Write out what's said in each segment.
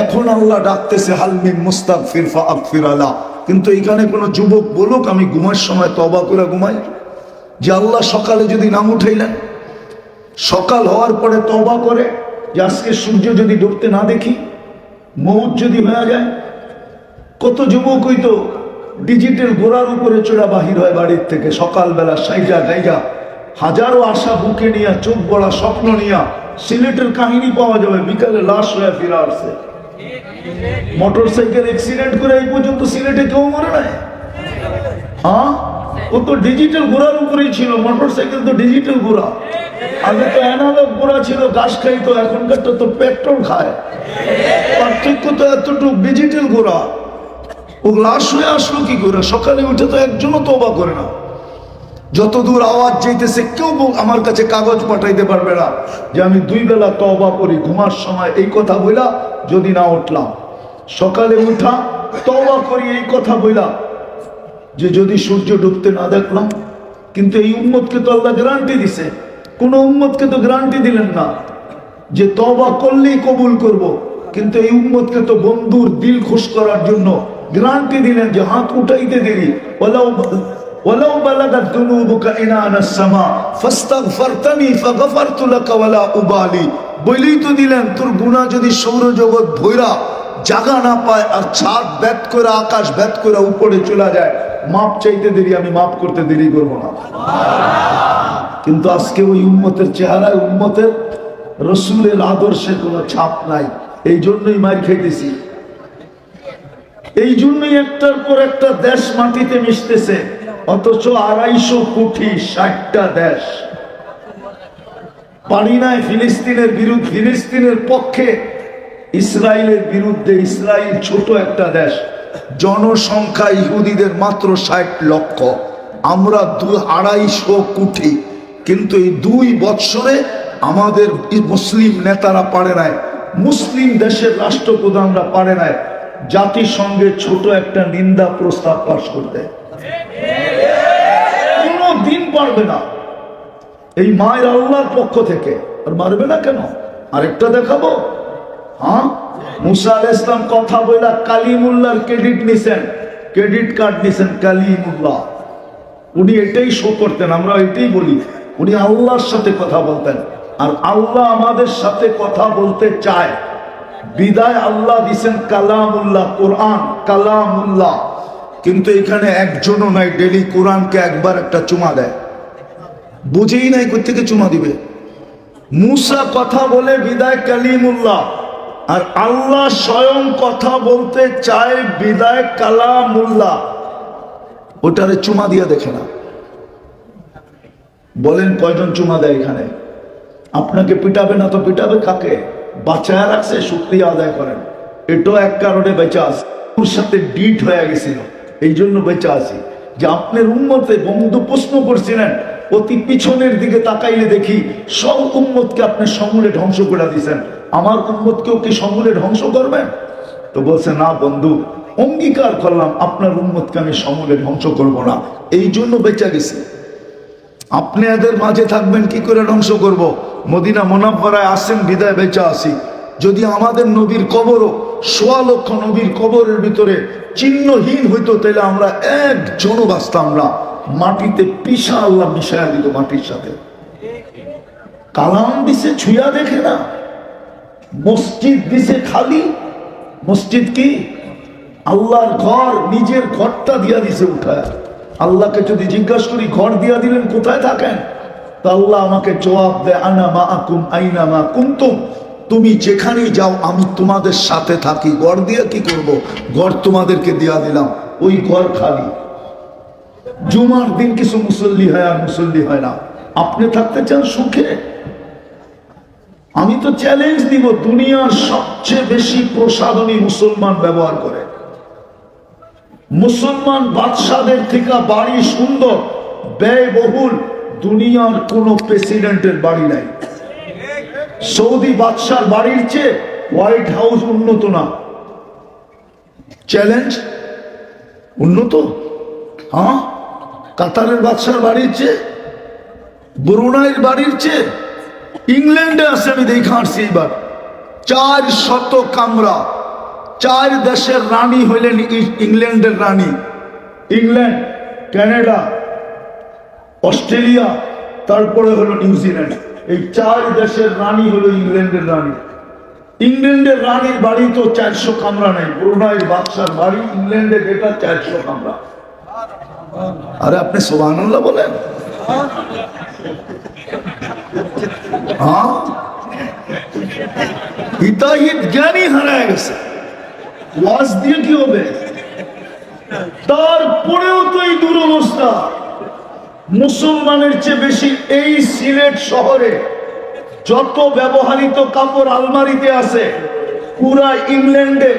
এখন আল্লাহ ডাকতেছে হালমিন মুস্তাক ফিরফা আকফির আলা। কিন্তু এখানে কোনো যুবক বলুক, আমি ঘুমার সময় তবা করে ঘুমাই। যে আল্লাহ সকালে যদি নাম উঠাইলেন, সকাল হওয়ার পরে তবা করে, যে আজকে সূর্য যদি ডুবতে না দেখি, মৌত যদি হয়ে যায়, কত যুবক হইতো ডিজিটাল গোড়ার উপরে চোরা বাহির হয় বাড়ির থেকে, সকালবেলা সাইজা গাইজা, হাজারো আশা বুকে নিয়া, চোখ বড়া স্বপ্ন নিয়া, সিলেটের কাহিনী পাওয়া যাবে, বিকালে লাশ হয়ে ফিরে আসছে মোটর সাইকেল অ্যাক্সিডেন্ট করে এই পর্যন্ত সিলেটে কেউ মরে নাই? হ্যাঁ? ও তো ডিজিটাল ঘোড়ার উপরেই ছিল মোটর সাইকেল তো ডিজিটাল ঘোড়া। আগে তো অ্যানালগ ঘোড়া ছিল, ঘাস খাইতো এখনকার তো তো পেট্রোল খায়। পার্থক্য তো এতটুকু ডিজিটাল ঘোড়া। ও লাশ হয়ে আসলো কি করে? সকালে উঠে তো একজনও তোবা করে না। যত দূর আওয়াজ যাইতেছে, কেউ বল- আমার কাছে কাগজ পাঠাইতে পারবে না। যে আমি দুই বেলা তবা করি, ঘুমার সময় এই কথা বইলা যদি না উঠলাম। সকালে উঠা তবা করি, এই কথা বইলা। যে যদি সূর্য ডুবতে না দেখলাম, কিন্তু এই উম্মতকে তো আল্লাহ গ্যারান্টি দিছে। কোন উম্মতকে তো গ্যারান্টি দিলেন না। যে তবা করলেই কবুল করব। কিন্তু এই উম্মতকে তো বন্ধুর দিল খুশ করার জন্য গ্যারান্টি দিলেন যে হাত উঠাইতে দেরি। ওলাও ولو بلغت ذنوبك عنان السماء فاستغفرتني فغفرت لك ولا أبالي বইলেই তো দিলেন তোর গুণা যদি সৌরজগৎ ভৈরা জাগা না পায় আর ছাদ ব্যাত করে আকাশ ব্যাত করে উপরে চলে যায় মাপ চাইতে দেরি আমি মাপ করতে দেরি করব না কিন্তু আজকে ওই উম্মতের চেহারায় উম্মতের রসুলের আদর্শে কোনো ছাপ নাই এই জন্যই মার খাইতেছি এই জন্যই একটার পর একটা দেশ মাটিতে মিশতেছে অথচ আড়াইশো কোটি ষাটটা দেশ। পারি নাই ফিলিস্তিনের বিরুদ্ধে ফিলিস্তিনের পক্ষে ইসরায়েলের বিরুদ্ধে ইসরায়েল ছোট একটা দেশ। জনসংখ্যা ইহুদিদের মাত্র ষাট লক্ষ। আমরা দু আড়াইশো কোটি। কিন্তু এই দুই বৎসরে আমাদের মুসলিম নেতারা পারে নাই। মুসলিম দেশের রাষ্ট্রপ্রধানরা পারে নাই। জাতিসংঘে ছোট একটা নিন্দা প্রস্তাব পাশ করতে। পারবে না। এই মায়ের আল্লাহর পক্ষ থেকে। আর মারবে না কেন? আরেকটা দেখাবো। হ্যাঁ? মুসা আল ইসলাম কথা বইলা কালিমুল্লাহর ক্রেডিট নিছেন। ক্রেডিট কার্ড নিছেন কালিমুল্লাহ। উনি এটাই শো করতেন, আমরা এটাই বলি। উনি আল্লাহর সাথে কথা বলতেন। আর আল্লাহ আমাদের সাথে কথা বলতে চায়। বিদায় আল্লাহ দিছেন কালামুল্লাহ, কোরআন কালামুল্লাহ। কিন্তু এখানে একজনও নাই, ডেলি কোরআনকে একবার একটা চুমা দেয়। বুঝেই নাই থেকে চুমা দিবে। মুসা কথা বলে বিদায় কালিমুল্লাহ। আর আল্লাহ স্বয়ং কথা বলতে চায় বিদায় কালামুল্লাহ। ওটারে চুমা দিয়ে দেখে না। বলেন, কয়জন চুমা দেয় এখানে? আপনাকে পিটাবে না তো পিটাবে কাকে? বাঁচায় রাখছে, শুক্রিয়া আদায় করেন। এটাও এক কারণে বেঁচে আছে। ওর সাথে ডিট হয়ে গেছিল। এই জন্য বেঁচে আছি। যে আপনার উন্মতে বন্ধু প্রশ্ন করছিলেন অতি পিছনের দিকে তাকাইলে দেখি সব উম্মতকে আপনি সমূলে ধ্বংস করে দিয়েছেন আমার উম্মতকেও কি সমূলে ধ্বংস করবেন? তো বলছে, না বন্ধু, অঙ্গীকার করলাম, আপনার উম্মতকে আমি সমূলে ধ্বংস করব না। এই জন্য বেঁচে গেছি। আপনি এদের মাঝে থাকবেন, কি করে ধ্বংস করব। মদিনা মোনাব্বরায় আসেন, বিদায় বেঁচে আসি। যদি আমাদের নবীর কবরও সোয়া লক্ষ নবীর কবরের ভিতরে চিহ্নহীন হইতো, তাহলে আমরা একজনও বাঁচতাম না। মাটিতে পিসা আল্লাহ মিশাইয়া দিত মাটির সাথে। কালাম দিছে ছুঁয়া দেখে না। মসজিদ দিছে খালি। মসজিদ কি? আল্লাহর ঘর, নিজের ঘরটা দিয়া দিছে উঠায়। আল্লাহকে যদি জিজ্ঞাসা করি, ঘর দিয়া দিলেন, কোথায় থাকেন? তা আল্লাহ আমাকে জবাব দেয়, আনা মা আকুম, আইনা মা কুন্তুম। তুমি যেখানেই যাও, আমি তোমাদের সাথে থাকি। ঘর দিয়ে কি করব? ঘর তোমাদেরকে দিয়া দিলাম। ওই ঘর খালি। জুমার দিন কিছু মুসল্লি হয় আর মুসল্লি হয় না। আপনি থাকতে চান সুখে? আমি তো চ্যালেঞ্জ দিব দুনিয়ার সবচেয়ে বেশি প্রসাধনী মুসলমান ব্যবহার করে। মুসলমান বাদশাদের থেকে বাড়ি সুন্দর, ব্যয়বহুল, দুনিয়ার কোন প্রেসিডেন্টের বাড়ি নাই। সৌদি বাদশার বাড়ির চেয়ে হোয়াইট হাউস উন্নত না। চ্যালেঞ্জ উন্নত? হ্যাঁ? কাতারের বাদশার বাড়ির চেয়ে, ব্রুনাইয়ের বাড়ির চেয়ে, ইংল্যান্ডে আসে আমি দেখে আসছি এইবার। চার শত কামরা, চার দেশের রানী হইলেন ইংল্যান্ডের রানী। ইংল্যান্ড, কানাডা, অস্ট্রেলিয়া, তারপরে হলো নিউজিল্যান্ড। এই চার দেশের রানী হলো ইংল্যান্ডের রানী। ইংল্যান্ডের রানীর বাড়ি তো চারশো কামরা নেই, ব্রুনাইয়ের বাদশার বাড়ি ইংল্যান্ডের এটা চারশো কামরা। আরে আপনি সোহানুল্লাহ বলেন। হ্যাঁ? হিতাহিত জ্ঞানই হারায় গেছে। ওয়াজ দিয়ে কি হবে? তারপরেও তো এই দুরবস্থা। মুসলমানের চেয়ে বেশি এই সিলেট শহরে যত ব্যবহারিত কাপড় আলমারিতে আছে, পুরা ইংল্যান্ডে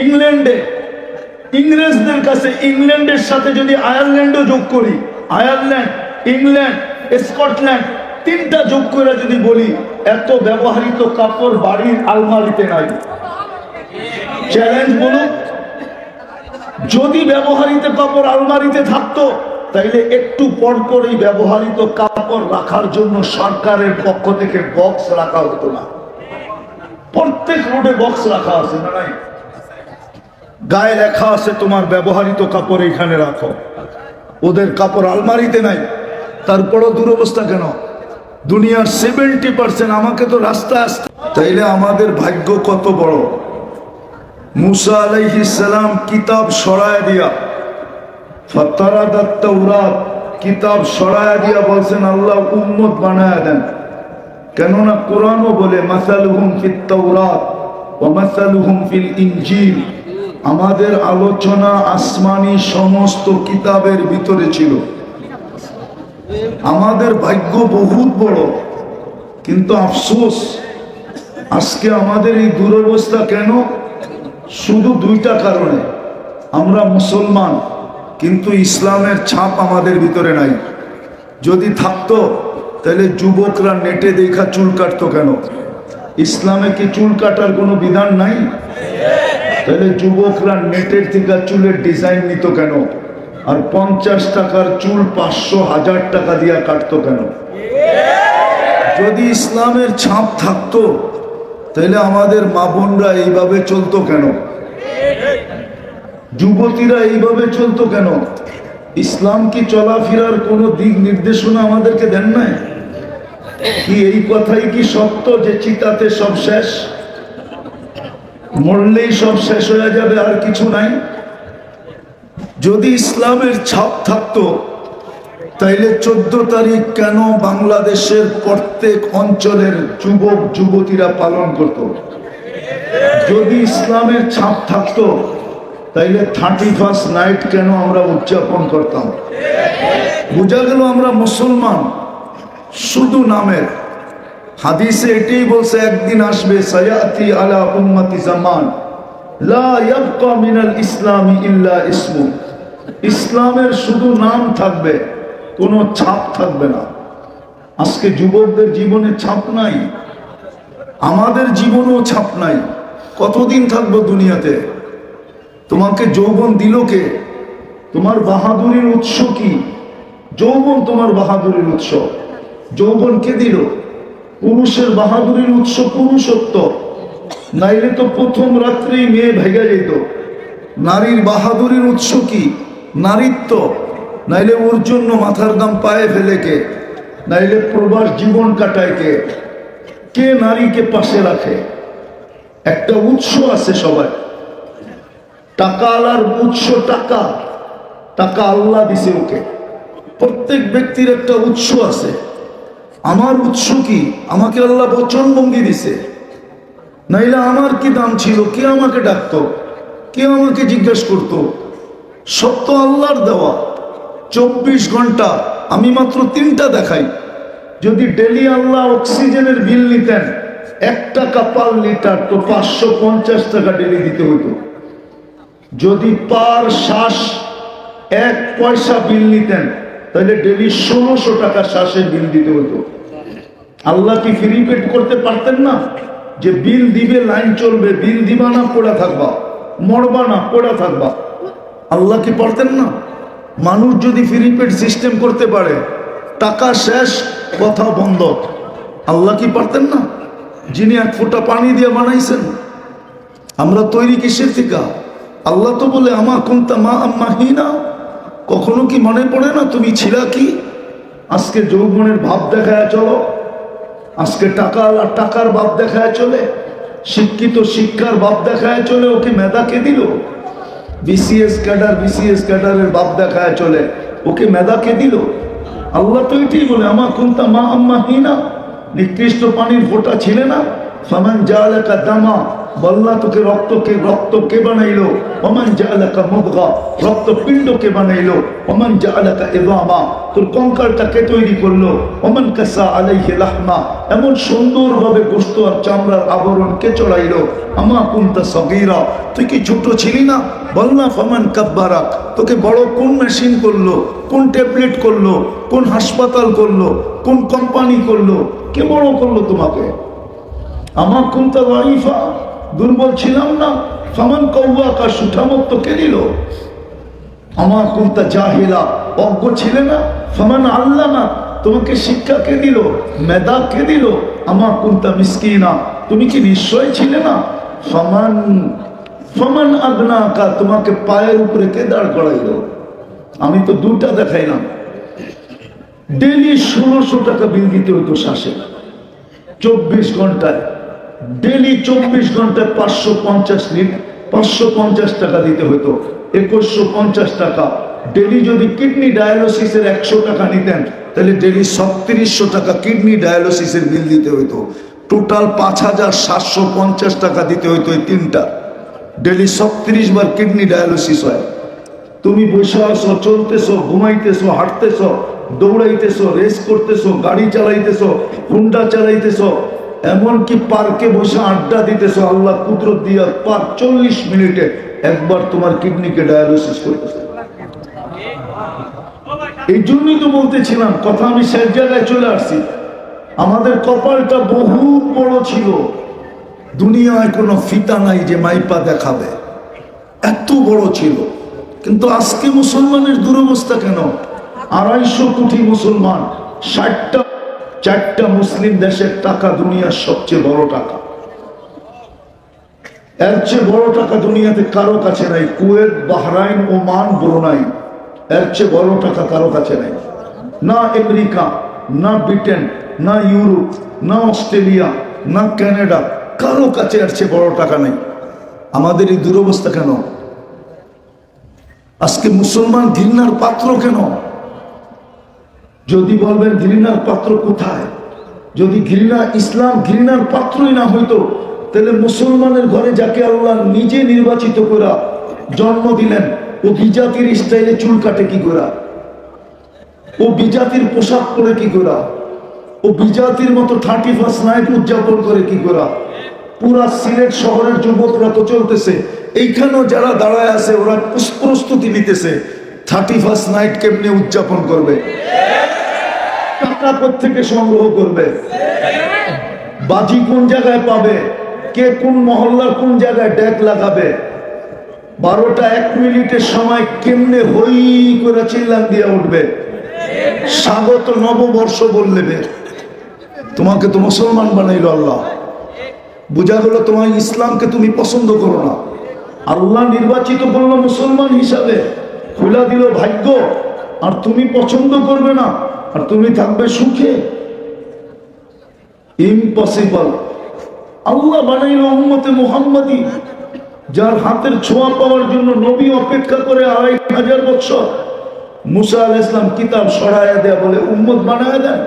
ইংল্যান্ডে ইংরেজদের কাছে ইংল্যান্ডের সাথে যদি আয়ারল্যান্ডও যোগ করি, আয়ারল্যান্ড, ইংল্যান্ড, স্কটল্যান্ড, তিনটা যোগ করে যদি বলি, এত ব্যবহৃত কাপড় বাড়ির আলমারিতে নাই। চ্যালেঞ্জ বলুন, যদি ব্যবহৃত কাপড় আলমারিতে থাকতো, তাইলে একটু পর পরই ব্যবহৃত কাপড় রাখার জন্য সরকারের পক্ষ থেকে বক্স রাখা হতো না। প্রত্যেক রোডে বক্স রাখা আছে না নাই? গায়ে লেখা আছে তোমার ব্যবহারিত কাপড় এখানে রাখো। ওদের কাপড় আলমারিতে নাই। তারপরও দুরবস্থা কেন? দুনিয়ার সেভেন্টি পার্সেন্ট আমাকে তো রাস্তা আসতে তাইলে আমাদের ভাগ্য কত বড়? মুসা আলাইহিস সালাম কিতাব সরায় দিয়া ফতারা দত্তৌরাত কিতাব সরায় দিয়া বলছেন, আল্লাহ উম্মত বানায় দেন। কেননা কোরআনও বলে, মাসালুহুম ফিত তাওরাত ওয়া মাসালুহুম ফিল ইনজিল। আমাদের আলোচনা আসমানি সমস্ত কিতাবের ভিতরে ছিল। আমাদের ভাগ্য বহুত বড়, কিন্তু আফসোস, আজকে আমাদের এই দুরবস্থা কেন? শুধু দুইটা কারণে। আমরা মুসলমান, কিন্তু ইসলামের ছাপ আমাদের ভিতরে নাই। যদি থাকতো, তাহলে যুবকরা নেটে দেখা চুল কাটতো কেন? ইসলামে কি চুল কাটার কোনো বিধান নাই? তাহলে যুবকরা নেটের থেকে চুলের ডিজাইন নিত কেন? আর পঞ্চাশ টাকার চুল পাঁচশো হাজার টাকা দিয়া কাটতো কেন? যদি ইসলামের ছাপ থাকতো, তাহলে আমাদের মা বোনরা এইভাবে চলতো কেন? যুবতীরা এইভাবে চলতো কেন? ইসলাম কি চলাফেরার কোনো দিক নির্দেশনা আমাদেরকে দেন নাই? কি এই কথাই কি সত্য যে চিতাতে সব শেষ? মরলেই সব শেষ হয়ে যাবে, আর কিছু নাই। যদি ইসলামের ছাপ থাকতো, তাইলে চোদ্দ তারিখ কেন বাংলাদেশের প্রত্যেক অঞ্চলের যুবক, যুবতীরা পালন করত? যদি ইসলামের ছাপ থাকতো, তাইলে থার্টি ফার্স্ট নাইট কেন আমরা উদযাপন করতাম? বোঝা গেল আমরা মুসলমান, শুধু নামের। হাদিসে এটাই বলছে, একদিন আসবে সায়াতি আলা উম্মতি জামান লা ইয়াবকা মিনাল ইসলামি ইল্লা ইসমু। ইসলামের শুধু নাম থাকবে, কোনো ছাপ থাকবে না। আজকে যুবকদের জীবনে ছাপ নাই, আমাদের জীবনেও ছাপ নাই। কতদিন থাকব দুনিয়াতে? তোমাকে যৌবন দিল কে? তোমার বাহাদুরির উৎস কি? যৌবন তোমার বাহাদুরির উৎস। যৌবন কে দিল? পুরুষের বাহাদুরির উৎস পুরুষত্ব। নাইলে তো প্রথম রাত্রেই মেয়ে ভেগে যেত। নারীর বাহাদুরির উৎস কি? নারীত্ব। নাইলে ওর জন্য মাথার দাম পায়ে ফেলে কে? নাইলে প্রবাস জীবন কাটায় কে? কে নারীকে পাশে রাখে? একটা উৎস আছে সবাই। টাকা আলার উৎস টাকা। টাকা আল্লাহ দিছে ওকে। প্রত্যেক ব্যক্তির একটা উৎস আছে। আমার উৎস কি? আমাকে আল্লাহ বচন বচনভঙ্গি দিছে। নাইলে আমার কি দাম ছিল? কে আমাকে ডাকতো? কে আমাকে জিজ্ঞেস করতো? তো আল্লাহর দেওয়া। চব্বিশ ঘণ্টা আমি মাত্র তিনটা দেখাই। যদি ডেলি আল্লাহ অক্সিজেনের বিল নিতেন, এক টাকা পার লিটার তো পাঁচশো পঞ্চাশ টাকা ডেলি দিতে হতো যদি পার শ্বাস এক পয়সা বিল নিতেন তাহলে ডেলি ষোলোশো টাকা শ্বাসের বিল দিতে হতো। আল্লাহ কি ফ্রি পেড করতে পারতেন না? যে বিল দিবে, লাইন চলবে, বিল দিবা না, পড়া থাকবা। মরবা না, পড়া থাকবা। আল্লাহ কি পারতেন না? মানুষ যদি ফ্রি পেড সিস্টেম করতে পারে, টাকা শেষ, কথা বন্ধ। আল্লাহ কি পারতেন না? যিনি এক ফোঁটা পানি দিয়ে বানাইছেন। আমরা তৈরি কিসের থেকে? আল্লাহ তো বলে, আমা কোনটা মা আম্মা হিনা? কখনো কি মনে পড়ে না তুমি ছিলা কি? আজকে যৌবনের ভাব দেখায় চলো। আজকে টাকা আর টাকার ভাব দেখায় চলে। শিক্ষিত শিক্ষার ভাব দেখায় চলে। ওকে মেধাকে দিল? বিসিএস ক্যাডার, বিসিএস ক্যাডারের বাপ দেখায় চলে। ওকে মেধাকে দিল? আল্লাহ তো এটাই বলে, আমা কোনটা মা আম্মা হিনা? নিকৃষ্ট পানির ফোঁটা ছিলে না? ফামান জালাকা দামা বল্লা তোকে রক্তকে রক্ত কে বানাইলো? ওমান জালাকা মুদগা। রক্ত পিণ্ড কে বানাইলো? ওমান জালাকা ইদামা তোর কঙ্কালটা কে তৈরি করল? ওমান কাসা আলাইহি লাহমা। এমন সুন্দরভাবে গোস্ত আর চামড়ার আবরণ কে চড়াইলো? আমা কুনতা সগীরা। তুই কি ছোট ছিলি না? বল না ফমান কাব্বারাক। তোকে বড় কোন মেশিন করল? কোন ট্যাবলেট করল? কোন হাসপাতাল করল? কোন কোম্পানি করল? কে বড় করল তোমাকে? আমার কুন্তা লাইফা? দুর্বল ছিলাম না। ফামান কৌয়া কা সুঠামত্ব কে দিল আমার কুন্তা জাহিলা অজ্ঞ ছিলে না। ফামান আল্লাহ না, তোমাকে শিক্ষা কে দিল? মেধা কে দিল? আমার কুন্তা মিসকিনা, তুমি কি নিশ্চয় ছিলে না? ফমান ফমান আগনা কা, তোমাকে পায়ের উপরে কে দাঁড় করাইল? আমি তো দুটা দেখাইলাম। ডেলি ষোলোশো টাকা বিল দিতে হতো শ্বাসে। চব্বিশ ঘন্টায়। ডেলি চব্বিশ ঘন্টায় পাঁচশো পঞ্চাশ পাঁচশো পঞ্চাশ টাকা দিতে হতো একুশশো পঞ্চাশ টাকা। ডেলি যদি কিডনি ডায়ালিসিসের একশো টাকা নিতেন, তাহলে ডেলি ছত্রিশশো টাকা কিডনি ডায়ালিসিসের বিল দিতে হতো টোটাল পাঁচ হাজার সাতশো পঞ্চাশ টাকা দিতে হতো এই তিনটা। ডেলি ছত্রিশ বার কিডনি ডায়ালিসিস হয়। তুমি বসে আসো চলতেছো, ঘুমাইতেছো, হাঁটতেছো, দৌড়াইতেছো, রেস করতেছো, গাড়ি চালাইতেছো, হুন্ডা চালাইতেছো এমনকি পার্কে বসে আড্ডা দিতেছো, আল্লাহ কুদরত দিয়া পার চল্লিশ মিনিটে একবার তোমার কিডনিকে ডায়ালিসিস করতেছে। এই জন্যই তো বলতেছিলাম, কথা আমি শেষ জায়গায় চলে আসছি। আমাদের কপালটা বহু বড় ছিল। দুনিয়ায় কোনো ফিতা নাই যে মাইপা দেখাবে। এত বড় ছিল। কিন্তু আজকে মুসলমানের দুরবস্থা কেন? আড়াইশো কোটি মুসলমান, ষাটটা চারটা মুসলিম দেশের টাকা দুনিয়ার সবচেয়ে বড় টাকা। এর চেয়ে বড় টাকা দুনিয়াতে কারও কাছে নাই। Kuwait, Bahrain, Oman, Brunei. এর চেয়ে বড় টাকা কারও কাছে নাই। না আমেরিকা, না ব্রিটেন, না ইউরোপ, না অস্ট্রেলিয়া, না কানাডা, কারও কাছে এর চেয়ে বড় টাকা নেই। আমাদের এই দুরবস্থা কেন? আজকে মুসলমান ঘৃণার পাত্র কেন? যদি বলবেন ঘৃণার পাত্র কোথায়? যদি ঘৃণা, ইসলাম ঘৃণার পাত্রই না হইতো, তাহলে মুসলমানের ঘরে যাকে আল্লাহ নিজে নির্বাচিত করা জন্ম দিলেন, ও বিজাতির স্টাইলে চুল কাটে কি করা ও বিজাতির পোশাক পরে কি করা ও বিজাতির মতো থার্টি ফার্স্ট নাইট উদযাপন করে কি করা পুরা সিলেট শহরের যুবকরা তো চলতেছে। এইখানেও যারা দাঁড়ায় আছে, ওরা প্রস্তুতি নিতেছে। থার্টি ফার্স্ট নাইট কেমনে উদযাপন করবে? টাকা থেকে সংগ্রহ করবে। বাজি কোন জায়গায় পাবে? কে কোন মহল্লার কোন জায়গায় ডেক লাগাবে? বারোটা এক মিনিটের সময় কেমনে হই করে চিল্লান দিয়ে উঠবে? স্বাগত নববর্ষ বললেবে তোমাকে তো মুসলমান বানাইল আল্লাহ। বোঝা গেল তোমার ইসলামকে তুমি পছন্দ করো না। আল্লাহ নির্বাচিত করল মুসলমান হিসাবে। খোলা দিল ভাগ্য, আর তুমি পছন্দ করবে না। আর তুমি থাকবে সুখে। ইম্পসিবল আল্লাহ বানাইল উম্মতে মুহাম্মাদি, যার হাতের ছোঁয়া পাওয়ার জন্য নবী অপেক্ষা করে আড়াই হাজার বছর। মুসা আল ইসলাম কিতাব সরাইয়া দেয়া বলে উম্মত বানায় দেন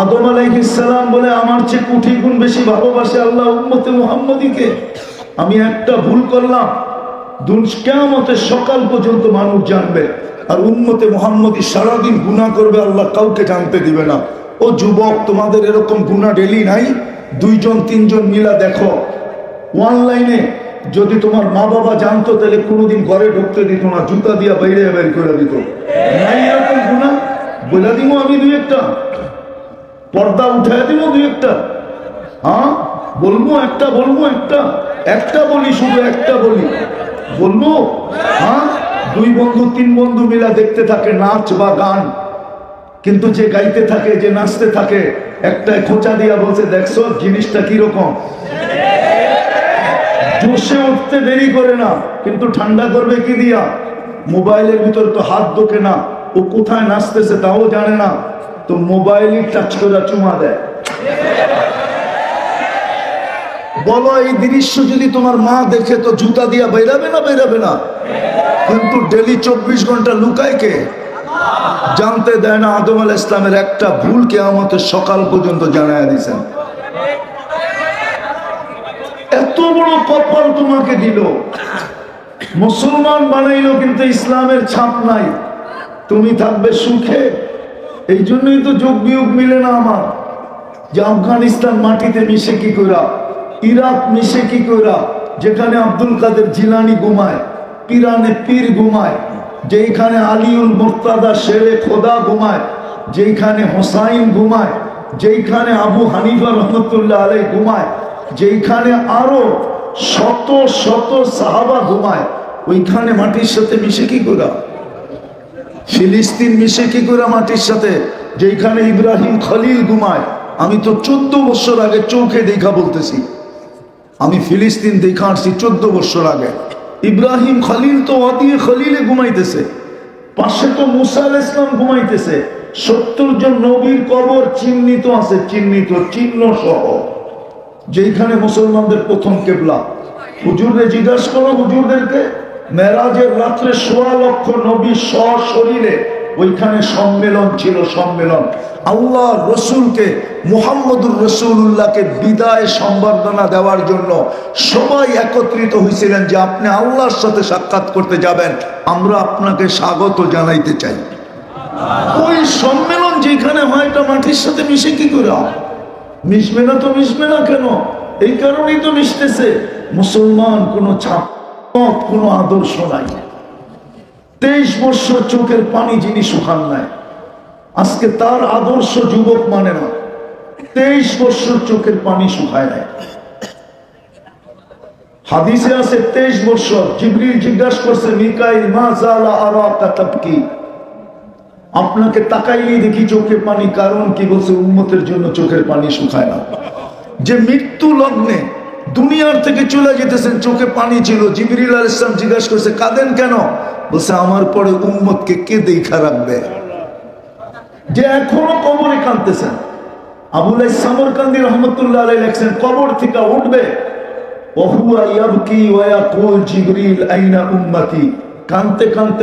আদম আলাইহিসসালাম বলে, আমার চেয়ে কোটি গুণ বেশি ভালোবাসে আল্লাহ উম্মতে মুহাম্মদীকে। আমি একটা ভুল করলাম দুষ্কামতের সকাল পর্যন্ত মানুষ জানবে। আর উন্মতে মুহাম্মদী সারাদিন গুণা করবে, আল্লাহ কাউকে জানতে দিবে না। ও যুবক, তোমাদের এরকম গুণা ডেলি নাই? দুইজন, তিনজন মিলা দেখো। অনলাইনে যদি তোমার মা বাবা জানতো, তাহলে কোনোদিন ঘরে ঢুকতে দিত না, জুতা দিয়া বাইরে বের করে দিত। নাই এরকম গুণা বলে দিব আমি দুই একটা। পর্দা উঠায় দিব দুই একটা। হ্যাঁ? বলব একটা বলব একটা। একটা বলি, শুধু একটা বলি। বলব হ্যাঁ? দুই বন্ধু, তিন বন্ধু মিলা দেখতে থাকে নাচ বা গান। কিন্তু যে গাইতে থাকে, যে নাচতে থাকে একটা খোঁচা দিয়া বলছে, দেখছ, জিনিসটা কীরকম? বসে উঠতে দেরি করে না, কিন্তু ঠান্ডা করবে কি দিয়া? মোবাইলের ভিতর তো হাত দোকে না, ও কোথায় নাচতেছে তাও জানে না। তো মোবাইলই টাচ করে চুমা দেয়। বলো, এই দৃশ্য যদি তোমার মা দেখে, তো জুতা দিয়া বেরাবে না বেরাবে না? কিন্তু ডেলি চব্বিশ ঘণ্টা লুকায় কে? জানতে দেয় না আদম আল ইসলামের একটা ভুলকে আমাদের সকাল পর্যন্ত জানায় দিয়েছেন এত বড় কপাল তোমাকে দিল। মুসলমান বানাইলো কিন্তু ইসলামের ছাপ নাই। তুমি থাকবে সুখে। এই জন্যই তো যোগ বিয়োগ মিলে না আমার। যে আফগানিস্তান মাটিতে মিশে কি করা ইরাক মিশে কি করা যেখানে আব্দুল কাদের জিলানি ঘুমায় পিরানে পীর ঘুমায় যেখানে আলিউল মুর্তাদা শেরে খোদা ঘুমায় যেখানে হোসাইন ঘুমায় যেখানে আবু হানিফা রহমতুল্লাহ আলাই ঘুমায় যেখানে আরও শত শত সাহাবা ঘুমায়, ওইখানে মাটির সাথে মিশে কি করা ফিলিস্তিন মিশে কি করে মাটির সাথে? যেখানে ইব্রাহিম খলিল ঘুমায়, আমি তো চোদ্দ বছর আগে চোখে দেখা বলতেছি। আমি ফিলিস্তিন দেখা আসছি চোদ্দ বছর আগে। ইব্রাহিম খলিল তো অদিয়ে খলিলে ঘুমাইতেছে। পাশে তো মুসা আল ইসলাম ঘুমাইতেছে। সত্তর জন নবীর কবর চিহ্নিত আছে, চিহ্নিত, চিহ্ন সহ। যেখানে মুসলমানদের প্রথম কেবলা। হুজুররে জিজ্ঞাসা করো হুজুরদেরকে, মেরাজের রাত্রে সোয়া লক্ষ নবী সশরীরে ওইখানে সম্মেলন ছিল সম্মেলন। আল্লাহ রসুলকে, মুহাম্মদুর রসুল্লাহকে বিদায় সম্বর্ধনা দেওয়ার জন্য সবাই একত্রিত হয়েছিলেন যে আপনি আল্লাহর সাথে সাক্ষাৎ করতে যাবেন। আমরা আপনাকে স্বাগত জানাইতে চাই। ওই সম্মেলন যেখানে হয়, এটা মাটির সাথে মিশে কি করে? মিশবে না তো মিশবে না কেন? এই কারণেই তো মিশতেছে। মুসলমান কোনো ছাপ, কোনো আদর্শ নাই। তেইশ বছর চোখের পানি যিনি শুকান নাই। আজকে তার আদর্শ যুবক মানে না, তেইশ বছর চোখের পানি শুকায় নাই। হাদিসে আছে তেইশ বছর, জিবরিল জিজ্ঞাসা করছে, মিকাইল মা জালা তাবকি? আপনাকে তাকাইলেই দেখি চোখে পানি, কারণ কি বলছে উন্মতের জন্য চোখের পানি শুকায় না। যে মৃত্যু লগ্নে দুনিয়ার থেকে চলে যেতেছেন, চোখে পানি ছিল। জিবরিল আল ইসলাম জিজ্ঞাসা করছে, কাঁদেন কেন? বলছে, আমার পরে উম্মতকে কে দেখা রাখবে? যে এখনও কবরে কাঁদতেছেন। আবুল সামরকান্দি রহমতুল্লাহ আলাই লেখছেন, কবর থেকে উঠবে?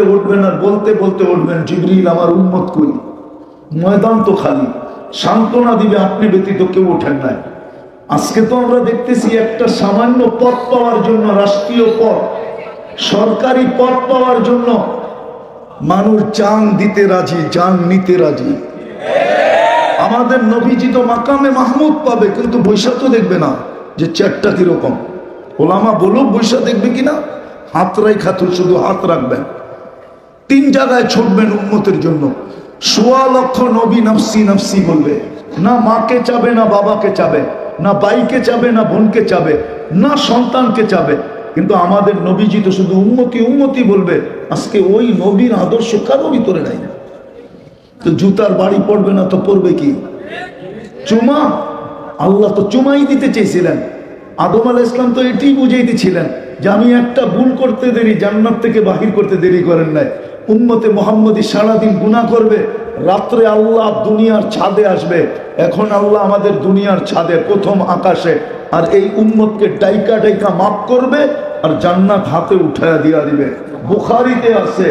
উঠবেন আর বলতে বলতে উঠবেন আমার ময়দান তো খালি। সান্ত্বনা আপনি ব্যতীত কেউ ওঠেন নাই। আজকে তো আমরা দেখতেছি একটা সামান্য পদ পাওয়ার জন্য, রাষ্ট্রীয় পদ, সরকারি পদ পাওয়ার জন্য মানুষ চান দিতে রাজি, জান নিতে রাজি। আমাদের নবীজি তো মাকামে মাহমুদ পাবে, কিন্তু বৈশাখ তো দেখবে না যে চেয়ারটা কীরকম। ওলামা বলুক বৈশা দেখবে কিনা? হাত হাতরাই খাতুর শুধু হাত রাখবেন। তিন জায়গায় ছুটবেন উন্মতের জন্য। সোয়া লক্ষ নবী নফসি নফসি বলবে, না মাকে চাবে না বাবাকে চাবে। না বাইকে চাবে, না বোনকে চাবে, না সন্তানকে চাবে। কিন্তু আমাদের নবীজি তো শুধু উন্মতি উন্মতি বলবে, আজকে ওই নবীর আদর্শ কারও ভিতরে নাই না। তো জুতার বাড়ি পড়বে না তো পড়বে কি? চুমা? আল্লাহ তো চুমাই দিতে চেয়েছিলেন। আদম আল ইসলাম তো এটি দিচ্ছিলেন যে আমি একটা ভুল করতে দেরি, জান্নাত থেকে বাহির করতে দেরি করেন নাই। উম্মতে মোহাম্মদী সারাদিন গুণা করবে রাত্রে আল্লাহ দুনিয়ার ছাদে আসবে। এখন আল্লাহ আমাদের দুনিয়ার ছাদে প্রথম আকাশে আর এই উম্মতকে ডাইকা ডাইকা মাফ করবে আর জান্নাত হাতে উঠায়া দিয়া দিবে। বুখারিতে আছে